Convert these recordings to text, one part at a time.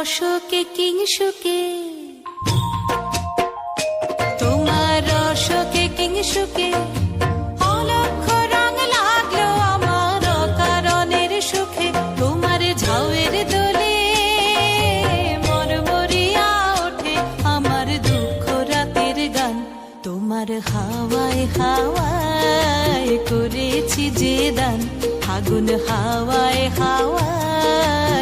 রসকে কিংসুকে তোমার রসকে কিংসুকে অলক্ষ তোমার মরমরিয়া আমার দুঃখ রাতের তোমার হাওয়ায় হাওয়ায় করেছি যে দান। আগুন হাওয়ায় হাওয়ায়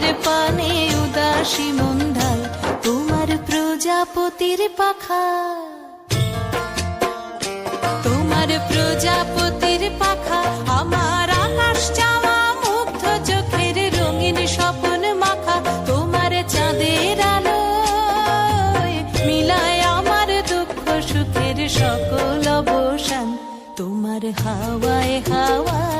পারের পানে উদাসী মন্ধায় তোমার প্রজাপতির পাখা। তোমার প্রজাপতির পাখা, আমার আকাশ চাওয়া মুগ্ধ চোখের রঙিন স্বপন মাখা, তোমার চাঁদের আলো মিলায় আমার দুঃখ সুখের সকল অবসান, তোমার হাওয়ায় হাওয়ায়